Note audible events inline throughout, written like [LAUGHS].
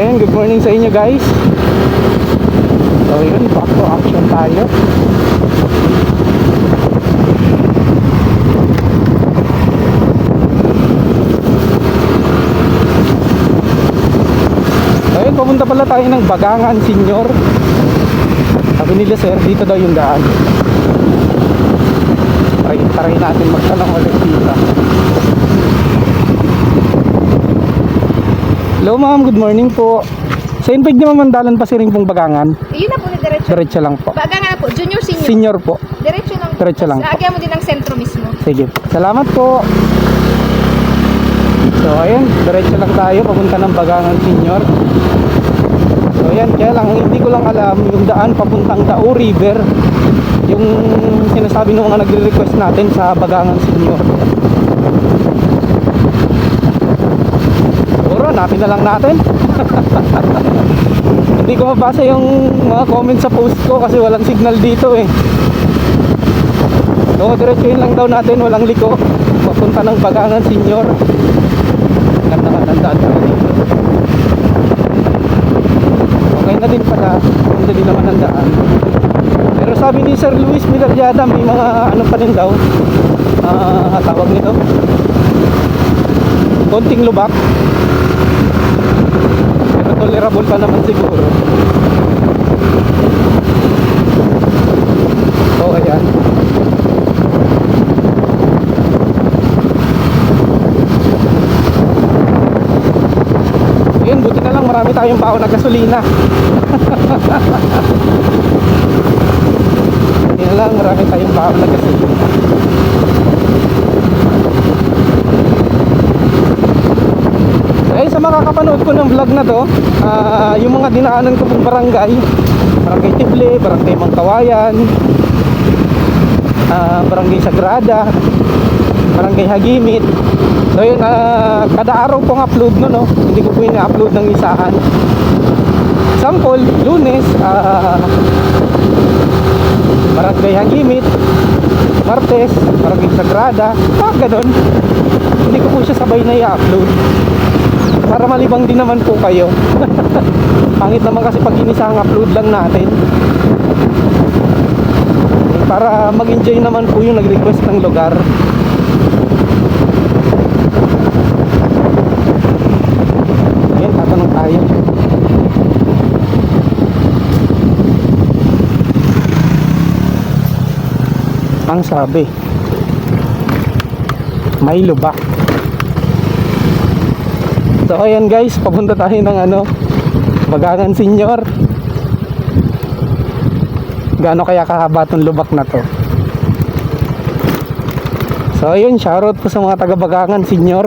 ayun, good morning sa inyo guys. So yun, back to action tayo. Ayun, pumunta pala tayo ng Bagangan Senior. Sabi nila sir, dito daw yung daan. Try, try natin magtanong ulit dito. Hello ma'am, good morning po. Sa Integ di mamandalan pa si ring pong Bagangan. Yun na po na diretso. Diretso lang po. Baga nga na po, junior, senior. Senior po. Diretso lang. Diretso lang po. Lagyan mo din ang sentro mismo. Sige. Salamat po. So ayun, diretso lang tayo papunta ng Bagangan Senior. So ayan, kaya lang hindi ko lang alam yung daan papuntang Dao River. Yung sinasabi ng mga nagre-request natin sa Bagangan Senior. Natin na lang natin. [LAUGHS] hindi ko mabasa yung mga comments sa post ko kasi walang signal dito eh. So, diretsuhin lang daw natin, walang liko. Papunta ng Bagangan Senior. Ganda nga ng daan. Okay na din pala, ganda din naman ang daan. Pero sabi ni Sir Luis Milaryada, may mga ano pa rin daw, ah tawag nito, konting lubak. Tolerable pa naman siguro. So, ayan. Ayun, buti na lang marami tayong baon na gasolina. [LAUGHS] na lang marami tayong baon na gasolina. Eh, sa mga kapanood ko ng vlog na to, ah, yung mga dinaanan ko pong barangay, barangay Tible, barangay Mangkawayan, ah, barangay Sagrada, barangay Hagimit. So yun, ah, kada araw pong upload no, no? Hindi ko po ina-upload ng isahan. Sample, lunes, ah, barangay Hagimit, Martes, barangay Sagrada, ah, ganun. Hindi ko po siya sabay na i-upload. Para malibang din naman po kayo. [LAUGHS] Pangit naman kasi pag inisang upload lang natin. Para mag-enjoy naman po yung nag-request ng lugar. Ayan, tatanong tayo. Ang sabi, may lubak. So ayan guys, papunta tayo ng ano, Bagangan Senior. Gaano kaya kahaba tong lubak na to? So ayun, shoutout po sa mga taga Bagangan Senior.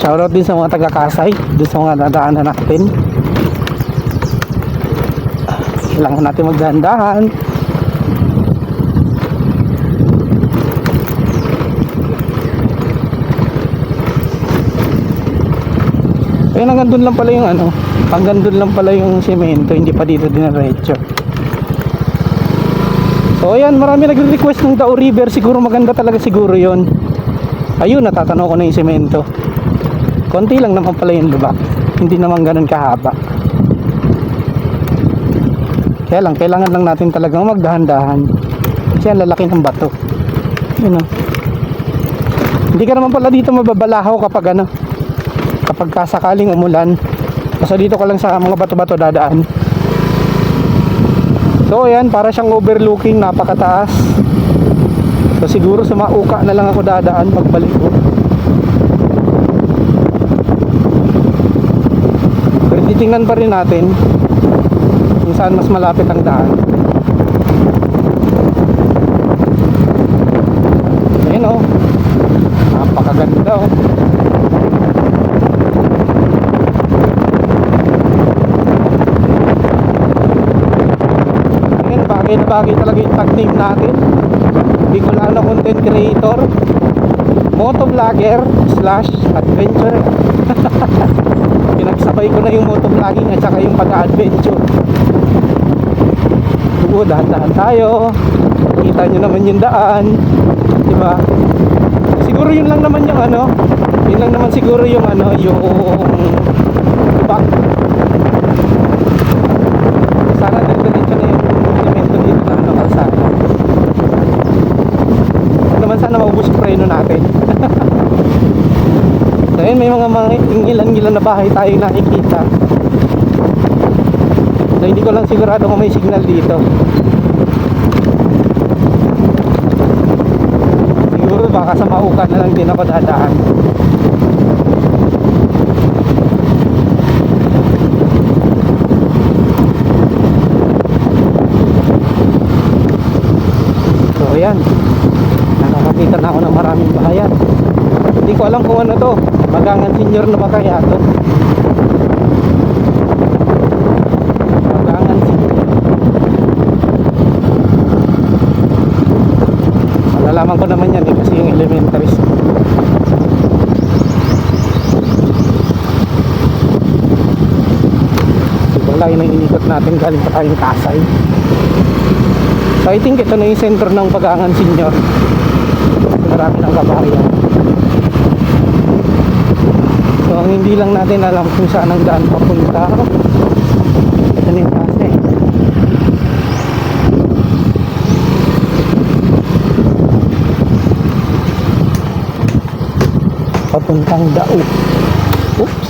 Shoutout din sa mga taga Kasay, doon sa mga nadaanan natin. Kailangan natin magdahan-dahan. Hanggang doon lang pala yung ano, hanggang doon lang pala yung semento, hindi pa dito dinaretso. So ayan, marami nagre-request ng Dao River, siguro maganda talaga siguro yon. Ayun, natatanaw ko na yung semento. Konti lang naman pala yung lubak, hindi naman ganun kahaba. Kaya lang, kailangan lang natin talagang magdahan-dahan. Kasi ang lalaki ng bato. Yun o. Hindi ka naman pala dito mababalahaw kapag ano, kapag kasakaling umulan basta dito ka lang sa mga bato-bato dadaan. So ayan para siyang overlooking napakataas. So siguro sa mauka na lang ako dadaan pagbalik ko. Pero titingnan pa rin natin kung saan mas malapit ang daan. Ayan o napakaganda o Ayan, bagay na bagay talaga yung tag name natin. Bicolano content creator, motovlogger slash adventure. [LAUGHS] Pinagsabay ko na yung motovlogging at saka yung pag-adventure. Oo, dahan-dahan tayo. Kita nyo naman yung daan. Diba? Siguro yun lang naman yung ano, Yun lang naman siguro yung ano, yung back. Sana diretso na yung elemento dito na ano kalsada. Huwag naman sana maubos yung preno natin. so yun, may mga ilan-ilan na bahay tayo nakikita. So hindi ko lang sigurado kung may signal dito. Siguro baka sa maukan na lang din ako dadaan. Ayan. Nakakakita na ako ng maraming bahayan. Hindi ko alam kung ano to. Magangan senior na ba kaya to? Magangan senior. Malalaman ko naman yan eh kasi yung elementary school. Wala yun inikot natin galing pa tayong Kasay. So I think ito na yung sentro ng Pagangan Senior. Marami ng kabahayan. Ang hindi lang natin alam kung saan ang daan papunta. Na yung Kasay. papuntang Dao. Oops.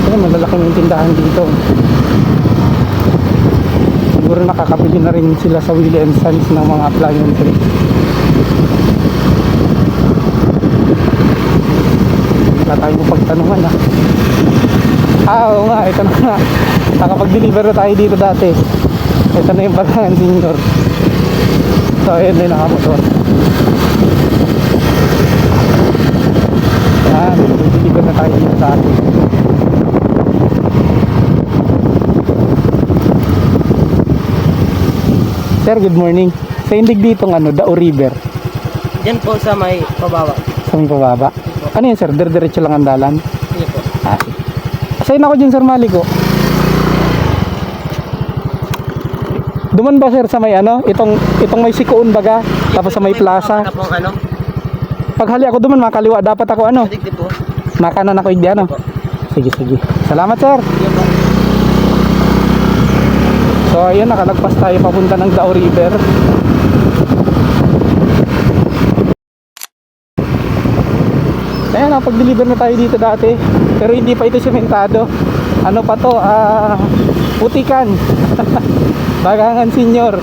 Ayun, malalaking yung tindahan dito. Siguro nakakabili na rin sila sa Willie and Sons ng mga appliances. Wala tayong pagtanungan ah. Ah, oo nga, ito na nga. Nakapag-deliver na tayo dito dati. Ito na yung bagangan senior. So, ayun na yung nakamotor. Yan, deliver na tayo dito dati. Sir, good morning. Sa indig dito ng ano, Dao River. Diyan po sa may pababa. Sa may pababa. Ano yun sir? Dire-diretso lang ang dalan? Sige po. Ah, Asayin ako dyan sir Maliko. Duman ba sir sa may ano? Itong, itong may sikoon baga? Tapos sa may plaza? Ano pong ano? Paghali ako duman makaliwa. Dapat ako ano? Digdi po. Makanan ako hindi ano? Sige, sige. Salamat sir. Sige po. So ayun, nakalagpas tayo papunta ng Dao River. Nakapag-deliver na tayo dito dati. Pero hindi pa ito sementado. Ano pa to? Ah, putikan. [LAUGHS] Bagangan senior.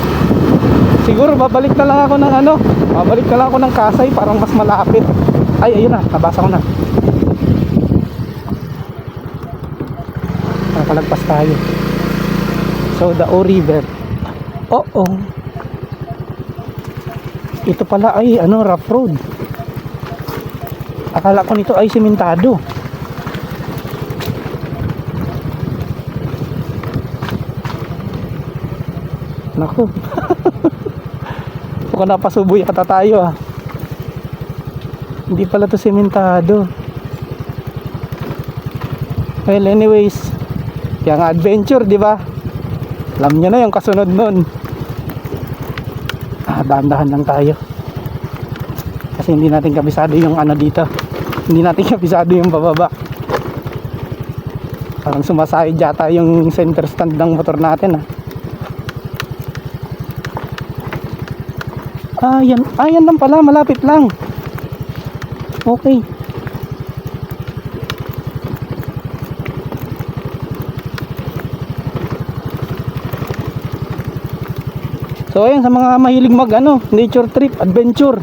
Siguro babalik na lang ako ng ano. Babalik na lang ako ng Kasay parang mas malapit. Ay, ayun na. Nabasa ko na. Nakalagpas tayo. So the O River. Oo. Ito pala ay ano rough road. Akala ko nito ay simentado. Naku. [LAUGHS] Mukhang napasuboy yata tayo ah. Hindi pala to simentado. Well anyways, yung adventure, di ba? Alam nyo na yung kasunod nun. Ah, dahan-dahan lang tayo. Kasi hindi natin kabisado yung ano dito. Hindi natin kabisado yung bababa. Parang sumasayad yata yung center stand ng motor natin ah. Ah, yan. Ah, yan lang pala. Malapit lang. Okay. So ayan sa mga mahilig mag ano, nature trip, adventure.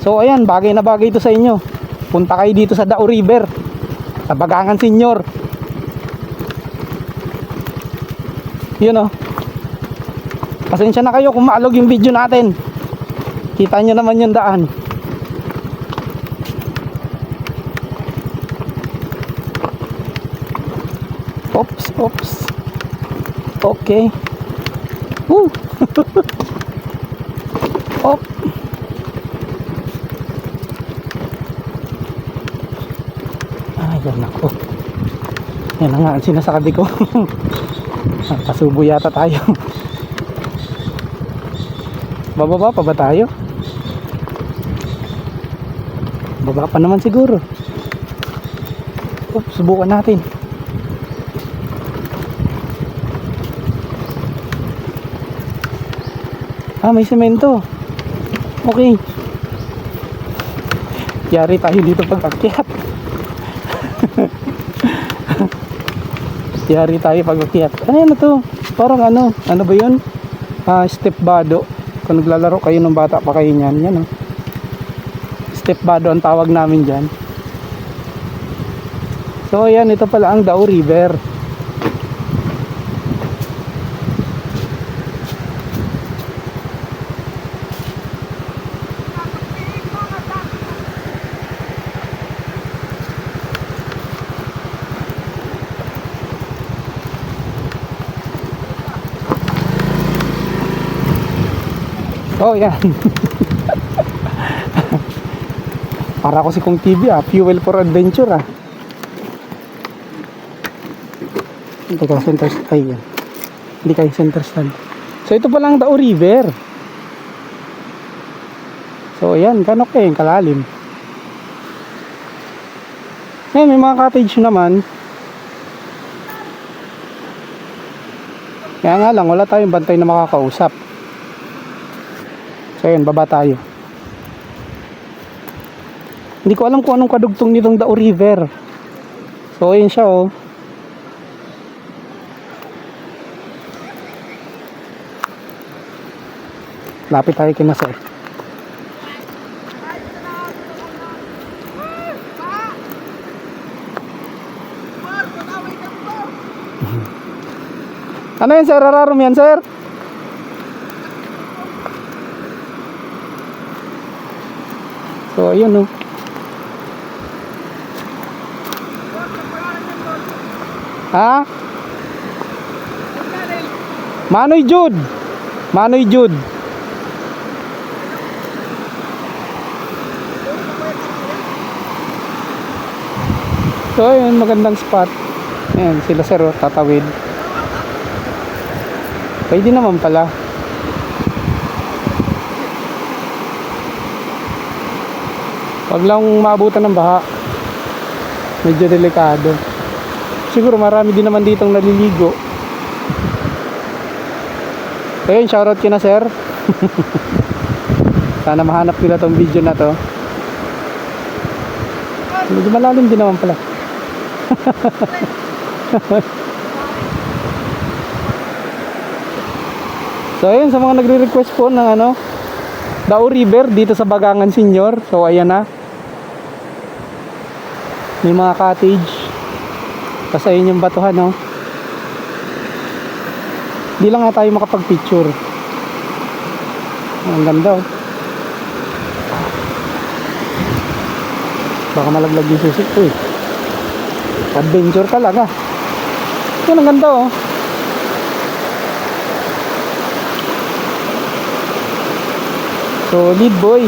So ayan, bagay na bagay ito sa inyo. Punta kayo dito sa Dao River. Sa Bagangan Senior. Yun oh. Pasensya na kayo kung maalog yung video natin. Kita nyo naman yung daan. Oops, oops. Okay. Woo! [LAUGHS] Op. Ayan ako. Yan na nga ang sinasabi ko. [LAUGHS] Ah, Pasubo yata tayo. Bababa pa ba tayo? Baba pa naman siguro. Oops, subukan natin. Ah, may semento. Okay. Yari tayo dito pag akyat. Yari tayo pag akyat. Ano yan na to? Parang ano? Ano ba yun? Ah, step bado. Kung naglalaro kayo ng bata pa kayo niyan. Yan oh. Step bado ang tawag namin dyan. So ayan, ito pala ang Dao River. Oh, yan. Para ako si Kung TV ah, fuel for adventure ah. Teka, center ay. Hindi kayo center stand. So ito pala ang Dao River. So ayan, kanok eh, kalalim. Ngayon, may mga cottage naman. Kaya nga lang, wala tayong bantay na makakausap. Ayan, baba tayo. Hindi ko alam kung anong kadugtong nitong Dao River. So ayan siya oh. Lapit tayo kina sir. Ano yan sir? Ararom yan sir? So ayun oh. Ha? Manoy Jude. Manoy Jude. So ayun, magandang spot. Ayan, sila sir oh, tatawid. Pwede naman pala. Wag lang maabutan ng baha. Medyo delikado. Siguro marami din naman ditong naliligo. Ayun, shoutout kina sir. [LAUGHS] Sana mahanap nila tong video na to. Medyo malalim din naman pala. [LAUGHS] so ayun, sa mga nagre-request po ng ano, Dao River dito sa Bagangan Senior. So ayan na. May mga cottage. Tapos ayun yung batuhan, no? Di lang nga tayo makapag-picture. Ang ganda, oh. Baka malaglag yung susi. Uy. Adventure talaga. Yan, ang ganda, oh. Solid, boy.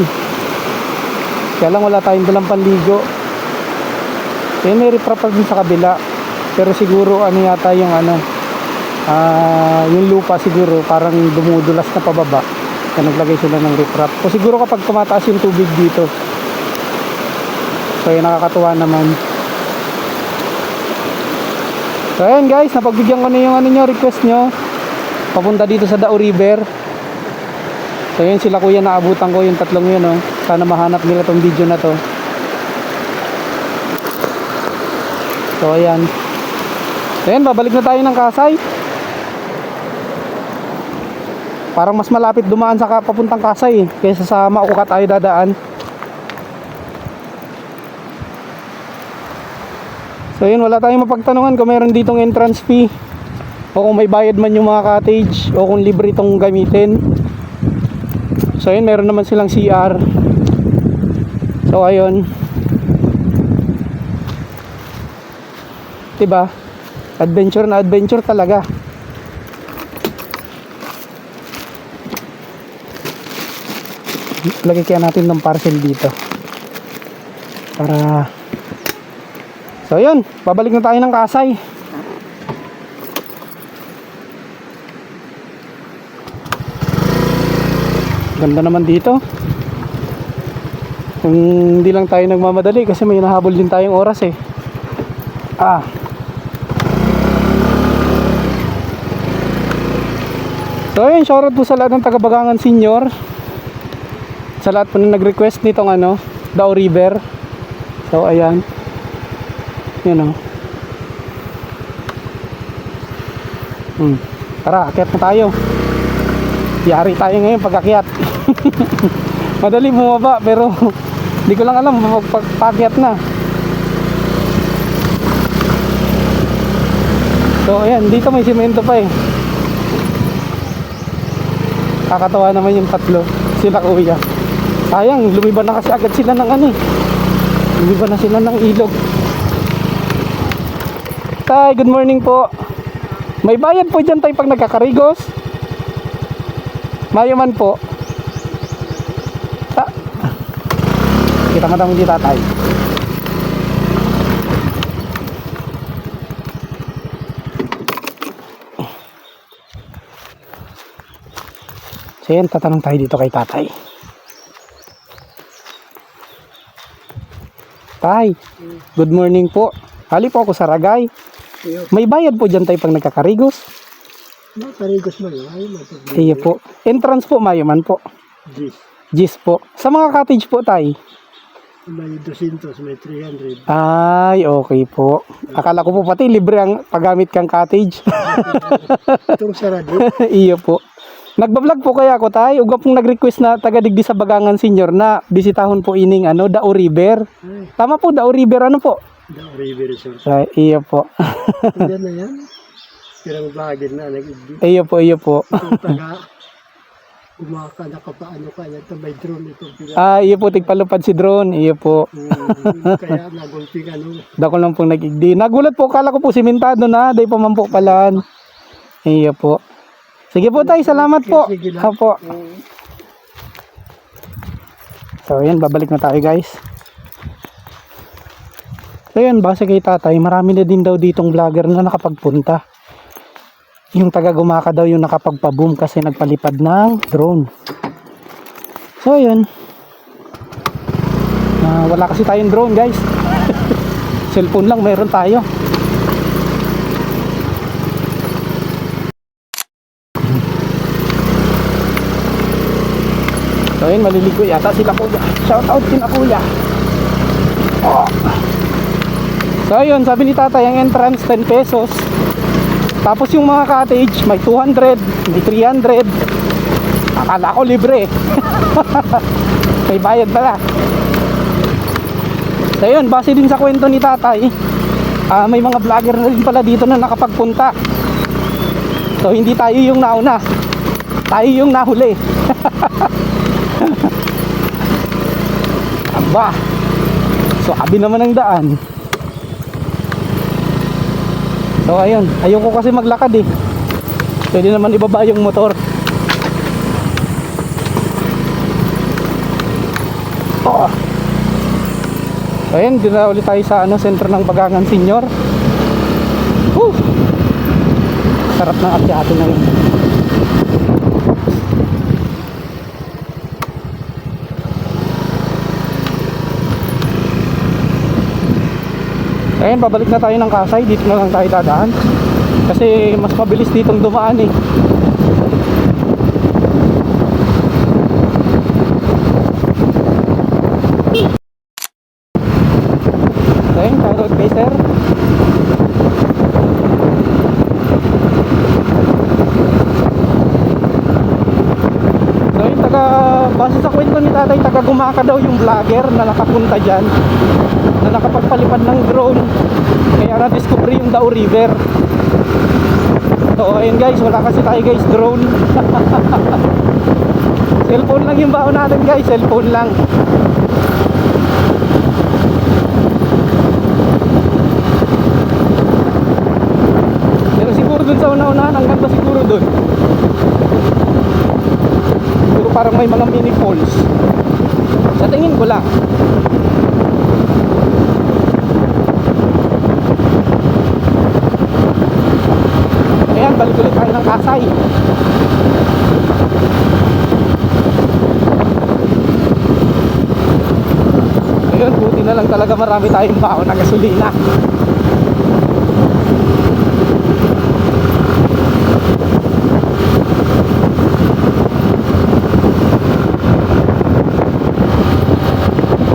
Kaya lang wala tayong dalang panligo. Eh, may riprap pa din sa kabila. Pero siguro ano yata yung ano, ah yung lupa siguro parang dumudulas na pababa. Kaya naglagay sila ng riprap. O siguro kapag tumataas yung tubig dito. So yun nakakatuwa naman. So ayan guys, napagbigyan ko na yung ano nyo, request nyo. Papunta dito sa Dao River. So yun sila kuya naabutan ko yung tatlong yun oh. Sana mahanap nila tong video na to. So ayan. Ayan, babalik na tayo ng Kasay. Parang mas malapit dumaan sa papuntang Kasay eh, kaysa sa Mauka tayo dadaan. So yun, wala tayong mapagtanungan kung meron ditong entrance fee o kung may bayad man yung mga cottage o kung libre itong gamitin. So yun, meron naman silang CR. So ayun. 'Di ba? Adventure na adventure talaga. Lagay kaya natin ng parcel dito. Para So yun, babalik na tayo ng Kasay. Ganda naman dito. Kung hindi lang tayo nagmamadali kasi may nahabol din tayong oras eh. Ah. So ayun, shoutout po sa lahat ng taga-Bagangan Senior. Sa lahat po na nag-request nitong ano, Dao River. So ayan. Yun oh. Hmm. Tara, akyat na tayo. Yari tayo ngayon pag akyat. [LAUGHS] Madali bumaba pero [LAUGHS] hindi ko lang alam pag pag na. So ayan, dito may simento pa eh. Kakatawa naman yung tatlo. Sila kuya. Sayang, lumiban na kasi agad sila ng ano eh. Na sila ng ilog. Tay, good morning po. May bayad po dyan tayo pag nagkakarigos. Mayaman po. Ta Kita nga dito tatay. So yan, tatanong tayo dito kay tatay. Tay, good morning po. Hali po ako sa Ragay. May bayad po dyan tayo pag nagkakarigos. Ayaw mo ito. Iyo po. Entrance po, mayaman po. Gis. Gis po. Sa mga cottage po tay. May 200, may 300. Ay, okay po. Akala ko po pati libre ang paggamit kang cottage. [LAUGHS] Itong sarado. [LAUGHS] Iyo po. Nagbablog po kaya ako tay. Uga pong nag-request na taga digdi sa Bagangan Senior na bisitahon po ining ano, Dao River. Ay, Tama po, Dao River ano po? the River Resort. Ay, iyo po. Yan [LAUGHS] na yan. Pirang vlogger na nag-ibig. iyo po, iyo po. Itong taga, [LAUGHS] umaka, nakapaano ka. Ito may drone ito. Ah, iyo po, tigpalupad si drone. Iyo po. Hmm, [LAUGHS] kaya nagulping ano. Dako lang pong nag-igdi. Nagulat po, kala ko po simentado na. Day pa man po palaan. Iyo po. Sige po tay, salamat po. Opo. Hmm. So yan, babalik na tayo guys. So yan, base kay tatay, marami na din daw ditong vlogger na nakapagpunta. Yung taga gumaka daw yung nakapagpa-boom kasi nagpalipad ng drone. So yun. Ah, wala kasi tayong drone guys. [LAUGHS] Cellphone lang meron tayo. So yun, maliligo yata sila kuya. Shout out kina kuya. Oh. So yun, sabi ni tatay, ang entrance 10 pesos. Tapos yung mga cottage, may 200, may 300. Akala ko libre. [LAUGHS] may bayad pala. So yun, base din sa kwento ni tatay, ah, may mga vlogger na rin pala dito na nakapagpunta. So hindi tayo yung nauna. Tayo yung nahuli. [LAUGHS] Aba. So abi naman ang daan. So ayun, ayoko kasi maglakad eh. Pwede naman ibaba yung motor. Oh. So ayun, dito na ulit tayo sa ano, sentro ng Bagangan Senior. Woo! Sarap ng akyati na yun. Ayun, babalik na tayo ng Kasay. Dito na lang tayo dadaan. Kasi mas mabilis ditong dumaan eh. Ayun, shoutout kay sir. So yun, taga, base sa kwento ni tatay, taga gumaka daw yung vlogger na nakapunta dyan na nakapagpalipad ng drone. Kaya na-discover yung Dao River. So ayun guys wala kasi tayo guys drone. [LAUGHS] Cellphone lang yung baon natin guys cellphone lang. Pero siguro dun sa una-unahan ang ganda siguro dun. Siguro parang may mga mini falls. Sa tingin ko lang Ayan, balik ulit tayo ng Kasay. talaga marami tayong baon na gasolina.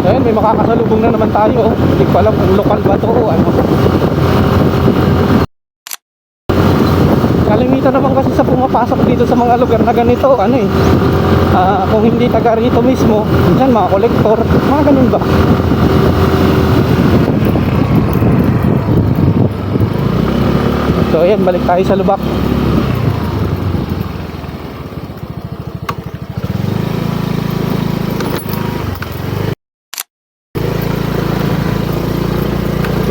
Ayun, may makakasalubong na naman tayo. Hindi ko alam kung lokal ba to o ano. Kalimitan naman pumapasok dito sa mga lugar na ganito, ano eh. Ah, kung hindi taga rito mismo, minsan mga kolektor, mga ganun ba? So ayan, balik tayo sa lubak.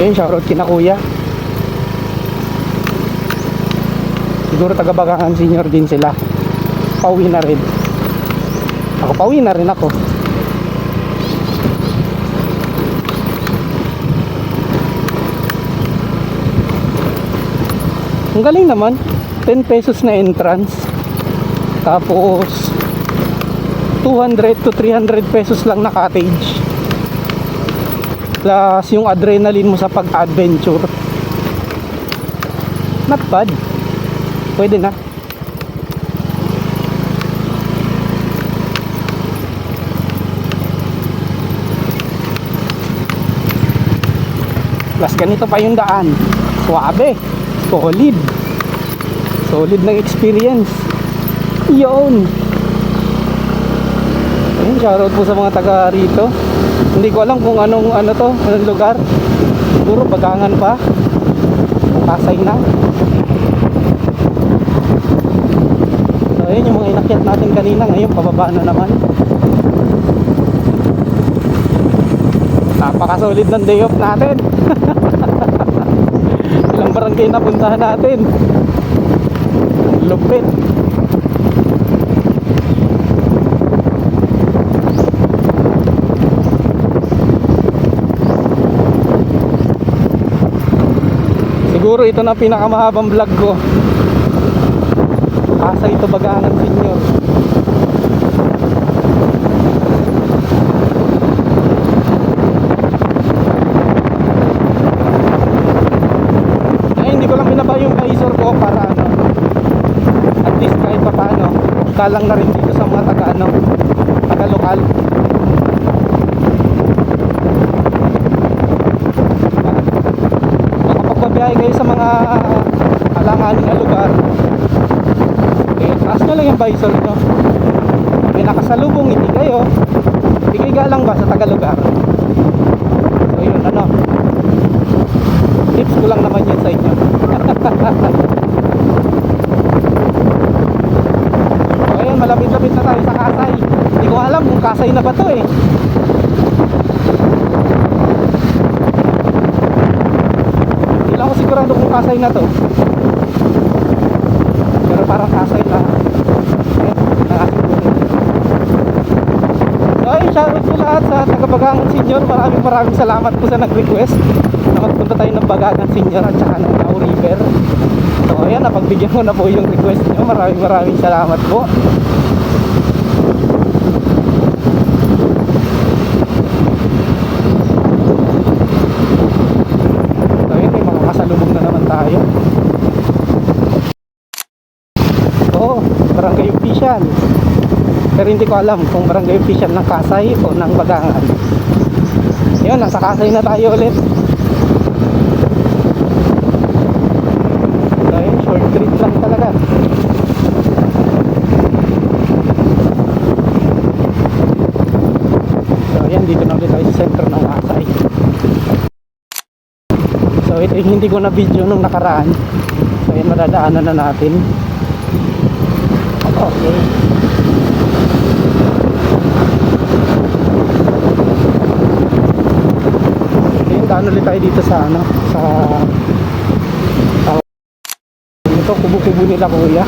Ayun, shoutout kina kuya. Siguro taga senior din sila. Pauwi na rin. Ako pauwi na rin ako. Ang galing naman. 10 pesos na entrance. Tapos 200 to 300 pesos lang na cottage. Plus yung adrenaline mo sa pag-adventure. Not bad. Pwede na. Plus ganito pa yung daan. Suabe. Solid. Solid ng experience. Yun. Ayun, shoutout po sa mga taga rito. Hindi ko alam kung anong ano to, anong lugar. Siguro bagangan pa. Pasay na. So inakyat natin kanina. Ngayon pababa na naman. Napakasolid ng day off natin. [LAUGHS] Ilang barangay na natin. Lupit. Siguro ito na pinakamahabang vlog ko. Asa ito bagangan senior. Ay, hindi ko lang binaba yung visor ko para ano. At least kahit pa paano, kalang na rin dito sa mga taga ano, taga lokal. Makapagpabiyahe kayo sa mga alanganin na lugar. Nyo lang yung visor nyo. May nakasalubong, hindi kayo. Bigay galang ba sa taga lugar? So yun, ano. Tips ko lang naman yun sa inyo. [LAUGHS] so ayun, malapit-lapit na tayo sa Kasay. Hindi ko alam kung Kasay na ba to eh. Hindi lang ako sigurado kung Kasay na to. Pero parang Kasay na. Ayun, nakasiguro. So ayun, lahat sa taga-Bagangan Senior. Maraming maraming salamat po sa nag-request na magpunta tayo ng Bagangan Senior at saka ng Tao River. So ayan, napagbigyan ko na po yung request nyo. Maraming maraming salamat po. So ayun, may mga kasalubong na naman tayo. Oo, barangay official. Pero hindi ko alam kung barangay official ng Kasay o ng Bagangan. Yun, nasa Kasay na tayo ulit. So ayun, short trip lang talaga. So ayan, dito na ulit tayo sa center ng Kasay. So ito yung hindi ko na video nung nakaraan. So ayan, madadaanan na natin. Okay. Ayun, daan ulit tayo dito sa ano, sa tawag- ito, kubo-kubo nila kuya.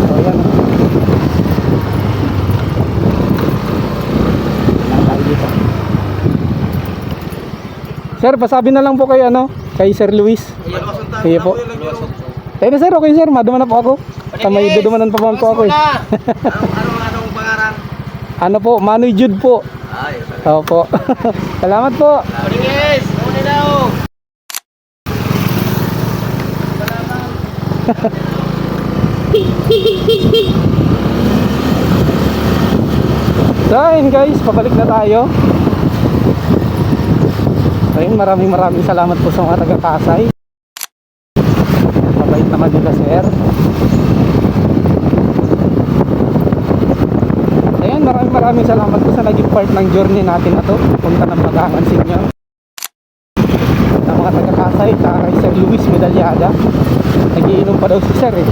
So, ayan. Tayo dito. Sir, pasabi na lang po kay ano, kay Sir Luis. Sige po. Tayo na sir, okay sir, maduman na po ako. Kamay dudumanan pa man po ako eh. [LAUGHS] anong, anong pangaran? Ano po, Manoy Jude po. Opo. [LAUGHS] Salamat po. Yes! Muna daw! So ayun [LAUGHS] guys, pabalik na tayo. Ayun, maraming maraming salamat po sa mga taga-Pasay. Mabait naman nila sir. Ayun, maraming salamat po sa naging part ng journey natin na to. Punta ng Bagangan Senior. Sa mga taga-Pasay, tsaka kay Sir Luis Medalyada. Nagiinom pa daw si Sir eh. [LAUGHS]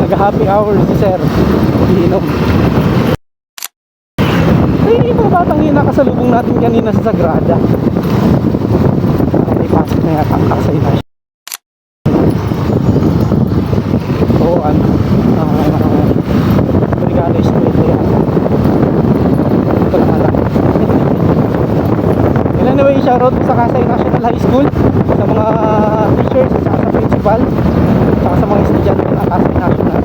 Nag-happy hour si Sir. Nagiinom. Ay, mga batang nakasalubong natin kanina sa Sagrada. Okay, pasok na yata ang kasay na Oo, ano. Uh, Regalo Street. Yan. Ito lang lang. Well, anyway, shoutout sa Kasay National High School sa mga teachers at sa principal at sa mga estudyante ng Kasay National.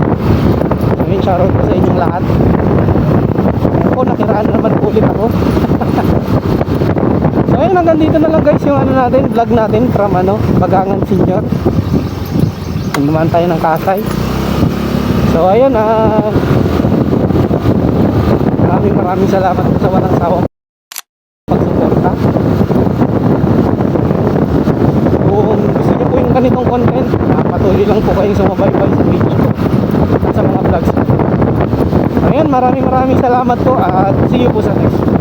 Ngayon, shoutout po sa inyong lahat. Ako, nakiraan naman ulit ako. [LAUGHS] so, ayun, hanggang dito na lang guys yung ano natin, vlog natin from ano, Bagangan Senior. Naman tayo ng Kasay. So, ayun, ah, maraming maraming salamat sa walang sawang pagsuporta. Kung gusto niyo po yung ganitong content, ah, patuloy lang po kayong sumabaybay sa page ko at sa mga vlogs ko. Ayan, maraming maraming salamat po at see you po sa next.